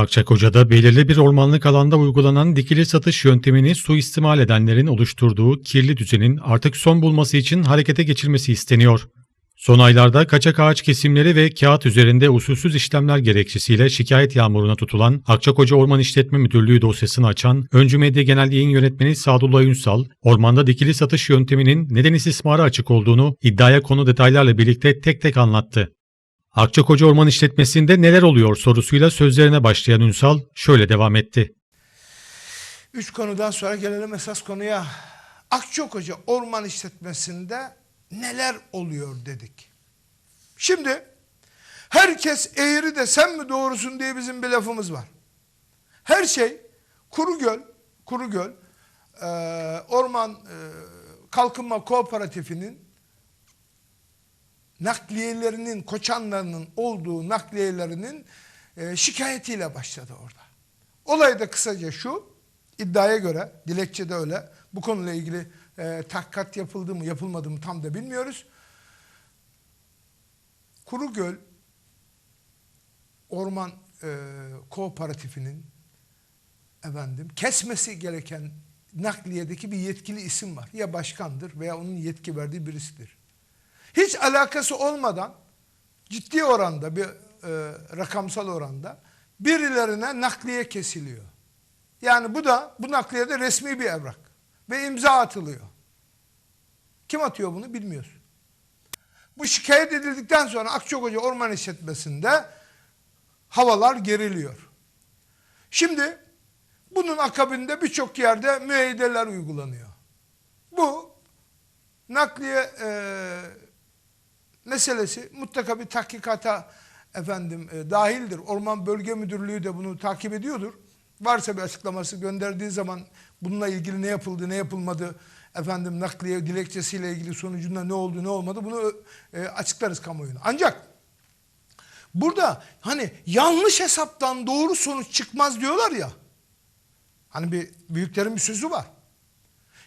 Akçakoca'da belirli bir ormanlık alanda uygulanan dikili satış yöntemini suistimal edenlerin oluşturduğu kirli düzenin artık son bulması için harekete geçirmesi isteniyor. Son aylarda kaçak ağaç kesimleri ve kağıt üzerinde usulsüz işlemler gerekçesiyle şikayet yağmuruna tutulan Akçakoca Orman İşletme Müdürlüğü dosyasını açan Öncü Medya Genel Yayın Yönetmeni Sadullah Ünsal, ormanda dikili satış yönteminin neden istismara açık olduğunu iddiaya konu detaylarla birlikte tek tek anlattı. Akçakoca Orman İşletmesi'nde neler oluyor sorusuyla sözlerine başlayan Ünsal şöyle devam etti. Üç konudan sonra gelelim esas konuya. Akçakoca Orman İşletmesi'nde neler oluyor dedik. Şimdi herkes eğri de sen mi doğrusun diye bizim bir lafımız var. Her şey kuru göl, kuru göl, e, orman e, kalkınma kooperatifinin nakliyelerinin, koçanlarının olduğu nakliyelerinin e, şikayetiyle başladı orada. Olay da kısaca şu, iddiaya göre, dilekçede öyle, bu konuyla ilgili e, tahkikat yapıldı mı, yapılmadı mı tam da bilmiyoruz. Kurugöl Orman e, Kooperatifinin efendim kesmesi gereken nakliyedeki bir yetkili isim var. Ya başkandır veya onun yetki verdiği birisidir. Hiç alakası olmadan ciddi oranda bir e, rakamsal oranda birilerine nakliye kesiliyor. Yani bu da bu nakliyede resmi bir evrak ve imza atılıyor. Kim atıyor bunu bilmiyoruz. Bu şikayet edildikten sonra Akçakoca Orman İşletmesi'nde havalar geriliyor. Şimdi bunun akabinde birçok yerde müeyyideler uygulanıyor. Bu nakliye e, meselesi mutlaka bir tahkikata efendim e, dahildir. Orman Bölge Müdürlüğü de bunu takip ediyordur. Varsa bir açıklaması gönderdiği zaman bununla ilgili ne yapıldı, ne yapılmadı, efendim nakliye dilekçesiyle ilgili sonucunda ne oldu, ne olmadı bunu e, açıklarız kamuoyuna. Ancak burada hani yanlış hesaptan doğru sonuç çıkmaz diyorlar ya. Hani bir büyüklerin bir sözü var.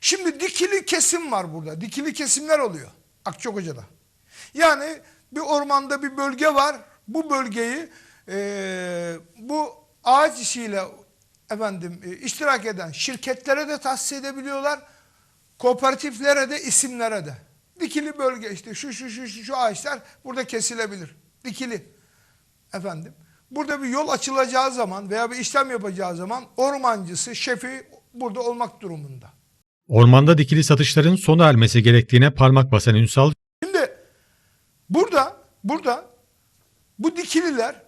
Şimdi dikili kesim var burada. Dikili kesimler oluyor Akçakoca'da. Yani bir ormanda bir bölge var. Bu bölgeyi e, bu ağaç işiyle efendim e, iştirak eden şirketlere de tahsis edebiliyorlar. Kooperatiflere de isimlere de. Dikili bölge işte şu şu şu şu, şu ağaçlar burada kesilebilir. Dikili. Efendim. Burada bir yol açılacağı zaman veya bir işlem yapacağı zaman ormancısı, şefi burada olmak durumunda. Ormanda dikili satışların sona ermesi gerektiğine parmak basan Ünsal, burada bu dikililer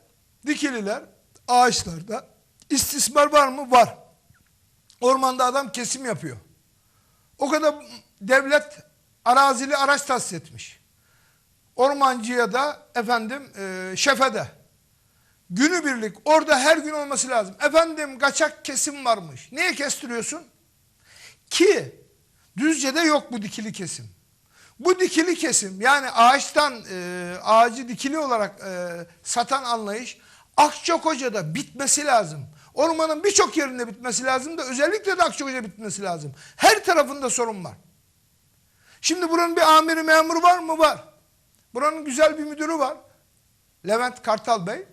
dikililer ağaçlarda istismar var mı? Var. Ormanda adam kesim yapıyor. O kadar devlet arazili araç tahsis etmiş. Ormancıya da efendim e, şefe de. Günübirlik orada her gün olması lazım. Efendim kaçak kesim varmış. Niye kestiriyorsun? Ki Düzce'de yok bu dikili kesim. Bu dikili kesim yani ağaçtan e, ağacı dikili olarak e, satan anlayış Akçakoca'da bitmesi lazım. Ormanın birçok yerinde bitmesi lazım da özellikle de Akçakoca bitmesi lazım. Her tarafında sorun var. Şimdi buranın bir amiri memuru var mı? Var. Buranın güzel bir müdürü var. Levent Kartal Bey.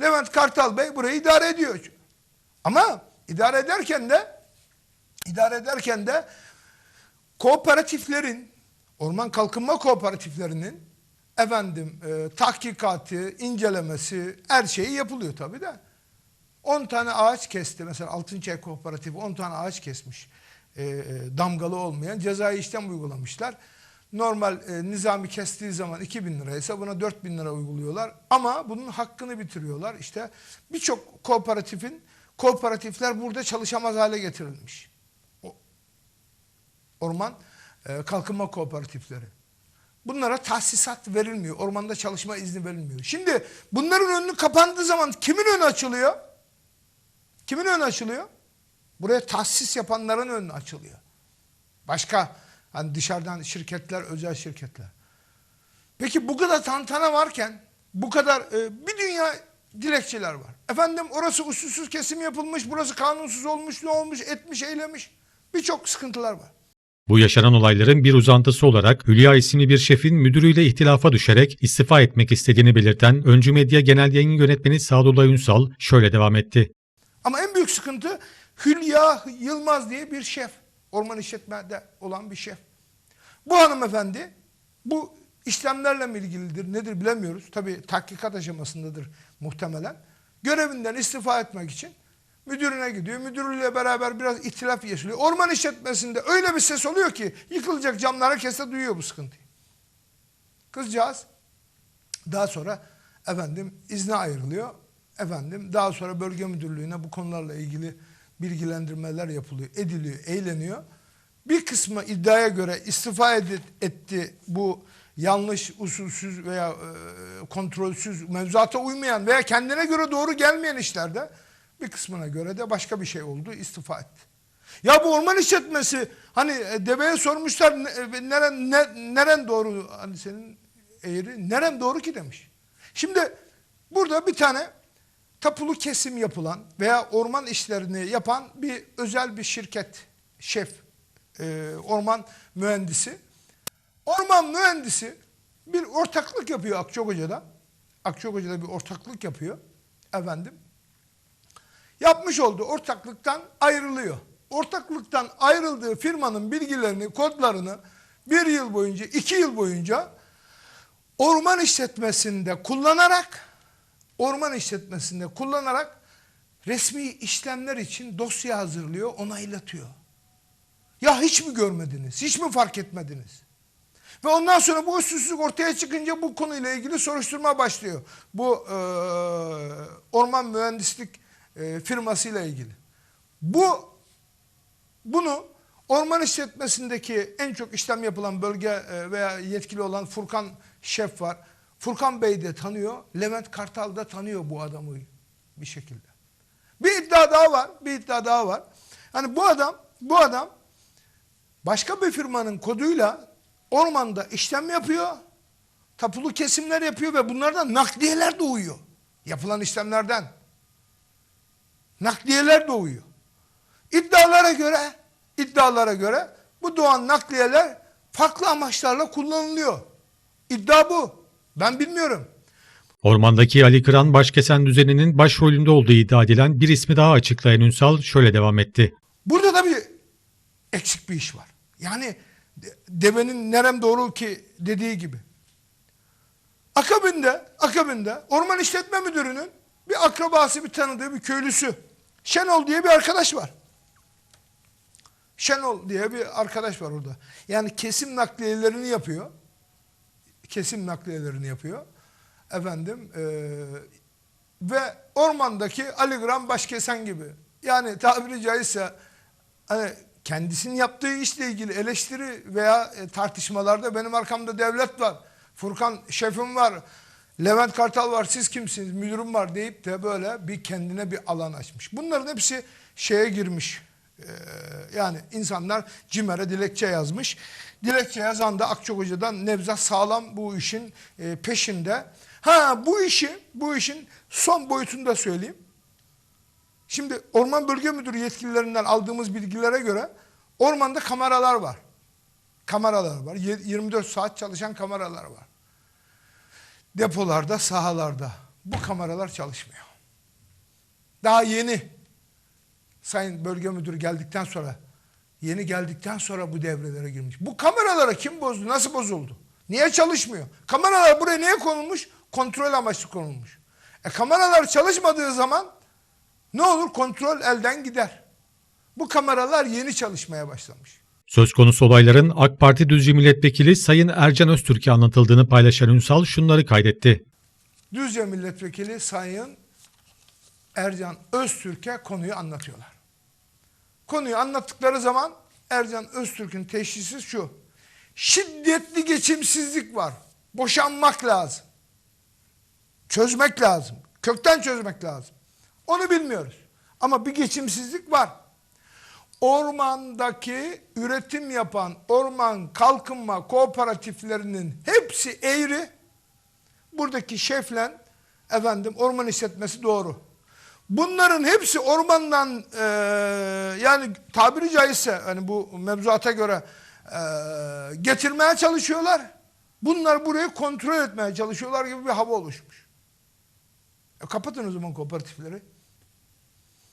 Levent Kartal Bey burayı idare ediyor. Ama idare ederken de idare ederken de kooperatiflerin orman kalkınma kooperatiflerinin efendim e, tahkikatı, incelemesi her şeyi yapılıyor tabii de. 10 tane ağaç kesti mesela Altınçay Kooperatifi 10 tane ağaç kesmiş. E, e, damgalı olmayan cezai işlem uygulamışlar. Normal e, nizami kestiği zaman 2000 liraysa buna 4000 lira uyguluyorlar. Ama bunun hakkını bitiriyorlar. İşte birçok kooperatifin kooperatifler burada çalışamaz hale getirilmiş. O, orman e, kalkınma kooperatifleri. Bunlara tahsisat verilmiyor. Ormanda çalışma izni verilmiyor. Şimdi bunların önünü kapandığı zaman kimin önü açılıyor? Kimin önü açılıyor? Buraya tahsis yapanların önü açılıyor. Başka hani dışarıdan şirketler, özel şirketler. Peki bu kadar tantana varken bu kadar e, bir dünya dilekçeler var. Efendim orası usulsüz kesim yapılmış, burası kanunsuz olmuş, ne olmuş, etmiş, eylemiş. Birçok sıkıntılar var. Bu yaşanan olayların bir uzantısı olarak Hülya isimli bir şefin müdürüyle ihtilafa düşerek istifa etmek istediğini belirten Öncü Medya Genel Yayın Yönetmeni Sadullah Ünsal şöyle devam etti. Ama en büyük sıkıntı Hülya Yılmaz diye bir şef. Orman işletmede olan bir şef. Bu hanımefendi bu işlemlerle mi ilgilidir nedir bilemiyoruz. Tabi tahkikat aşamasındadır muhtemelen. Görevinden istifa etmek için müdürüne gidiyor. Müdürüyle beraber biraz ihtilaf yaşıyor. Orman işletmesinde öyle bir ses oluyor ki yıkılacak camlar herkes de duyuyor bu sıkıntıyı. Kızcağız daha sonra efendim izne ayrılıyor. Efendim daha sonra bölge müdürlüğüne bu konularla ilgili bilgilendirmeler yapılıyor, ediliyor, eğleniyor. Bir kısmı iddiaya göre istifa etti bu yanlış, usulsüz veya e, kontrolsüz, mevzuata uymayan veya kendine göre doğru gelmeyen işlerde bir kısmına göre de başka bir şey oldu, istifa etti. Ya bu orman işletmesi hani e, deveye sormuşlar e, neren, ne, neren doğru hani senin eğri neren doğru ki demiş. Şimdi burada bir tane tapulu kesim yapılan veya orman işlerini yapan bir özel bir şirket şef e, orman mühendisi. Orman mühendisi bir ortaklık yapıyor Akçakoca'da. Akçakoca'da bir ortaklık yapıyor efendim yapmış olduğu ortaklıktan ayrılıyor. Ortaklıktan ayrıldığı firmanın bilgilerini, kodlarını bir yıl boyunca, iki yıl boyunca orman işletmesinde kullanarak, orman işletmesinde kullanarak resmi işlemler için dosya hazırlıyor, onaylatıyor. Ya hiç mi görmediniz, hiç mi fark etmediniz? Ve ondan sonra bu usulsüzlük ortaya çıkınca bu konuyla ilgili soruşturma başlıyor. Bu e, orman mühendislik e, firmasıyla ilgili. Bu bunu orman işletmesindeki en çok işlem yapılan bölge e, veya yetkili olan Furkan Şef var. Furkan Bey de tanıyor. Levent Kartal da tanıyor bu adamı bir şekilde. Bir iddia daha var. Bir iddia daha var. Hani bu adam bu adam başka bir firmanın koduyla ormanda işlem yapıyor. Tapulu kesimler yapıyor ve bunlardan nakliyeler doğuyor. Yapılan işlemlerden. Nakliyeler doğuyor. İddialara göre, iddialara göre bu doğan nakliyeler farklı amaçlarla kullanılıyor. İddia bu. Ben bilmiyorum. Ormandaki Ali Kıran başkesen düzeninin başrolünde olduğu iddia edilen bir ismi daha açıklayan Ünsal şöyle devam etti. Burada da bir eksik bir iş var. Yani de- devenin nerem doğru ki dediği gibi. Akabinde, akabinde orman işletme müdürünün bir akrabası, bir tanıdığı, bir köylüsü. Şenol diye bir arkadaş var. Şenol diye bir arkadaş var orada. Yani kesim nakliyelerini yapıyor. Kesim nakliyelerini yapıyor. Efendim eee, ve ormandaki Ali Gram Başkesen gibi. Yani tabiri caizse hani kendisinin yaptığı işle ilgili eleştiri veya e, tartışmalarda benim arkamda devlet var. Furkan şefim var. Levent Kartal var. Siz kimsiniz? Müdürüm var deyip de böyle bir kendine bir alan açmış. Bunların hepsi şeye girmiş. Ee, yani insanlar CİMER'e dilekçe yazmış. Dilekçe yazan da Akçakoca'dan Nevzat Sağlam bu işin e, peşinde. Ha bu işi, bu işin son boyutunu da söyleyeyim. Şimdi Orman Bölge Müdürü yetkililerinden aldığımız bilgilere göre ormanda kameralar var. Kameralar var. Ye- 24 saat çalışan kameralar var. Depolarda, sahalarda. Bu kameralar çalışmıyor. Daha yeni Sayın Bölge Müdürü geldikten sonra yeni geldikten sonra bu devrelere girmiş. Bu kameralara kim bozdu? Nasıl bozuldu? Niye çalışmıyor? Kameralar buraya niye konulmuş? Kontrol amaçlı konulmuş. E kameralar çalışmadığı zaman ne olur? Kontrol elden gider. Bu kameralar yeni çalışmaya başlamış. Söz konusu olayların AK Parti Düzce Milletvekili Sayın Ercan Öztürk'e anlatıldığını paylaşan Ünsal şunları kaydetti. Düzce Milletvekili Sayın Ercan Öztürk'e konuyu anlatıyorlar. Konuyu anlattıkları zaman Ercan Öztürk'ün teşhisi şu. Şiddetli geçimsizlik var. Boşanmak lazım. Çözmek lazım. Kökten çözmek lazım. Onu bilmiyoruz. Ama bir geçimsizlik var. Ormandaki üretim yapan orman kalkınma kooperatiflerinin hepsi eğri. Buradaki şeflen efendim orman işletmesi doğru. Bunların hepsi ormandan eee, yani tabiri caizse hani bu mevzuata göre e, getirmeye çalışıyorlar. Bunlar burayı kontrol etmeye çalışıyorlar gibi bir hava oluşmuş. E, kapatın o zaman kooperatifleri.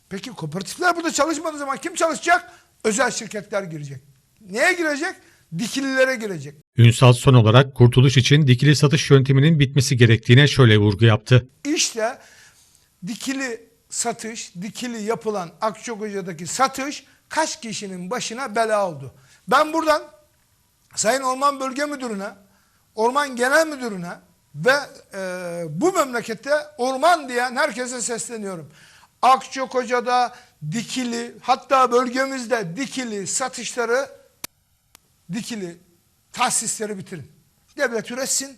Peki kooperatifler burada çalışmadığı zaman kim çalışacak? Özel şirketler girecek. Neye girecek? Dikililere girecek. Ünsal son olarak kurtuluş için dikili satış yönteminin bitmesi gerektiğine şöyle vurgu yaptı. İşte dikili satış, dikili yapılan Akçakoca'daki satış kaç kişinin başına bela oldu. Ben buradan Sayın Orman Bölge Müdürü'ne, Orman Genel Müdürü'ne ve e, bu memlekette orman diyen herkese sesleniyorum. Akçakoca'da dikili hatta bölgemizde dikili satışları dikili tahsisleri bitirin. Devlet üretsin,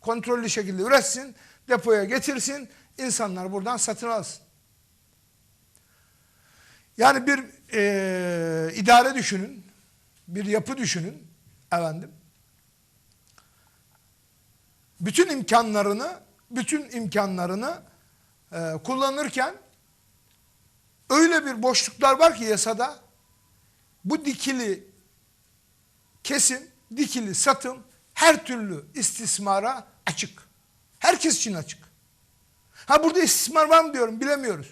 kontrollü şekilde üretsin, depoya getirsin, insanlar buradan satın alsın. Yani bir eee, idare düşünün, bir yapı düşünün efendim. Bütün imkanlarını, bütün imkanlarını eee, kullanırken öyle bir boşluklar var ki yasada bu dikili kesim, dikili satım her türlü istismara açık. Herkes için açık. Ha burada istismar var mı diyorum bilemiyoruz.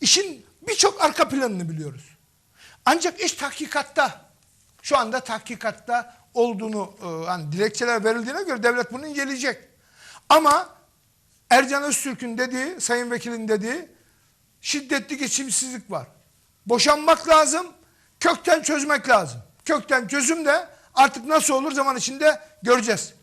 İşin birçok arka planını biliyoruz. Ancak iş tahkikatta, şu anda tahkikatta olduğunu, e, hani dilekçeler verildiğine göre devlet bunu inceleyecek. Ama Ercan Öztürk'ün dediği, Sayın Vekilin dediği şiddetli geçimsizlik var. Boşanmak lazım, kökten çözmek lazım. Kökten çözüm de artık nasıl olur zaman içinde göreceğiz.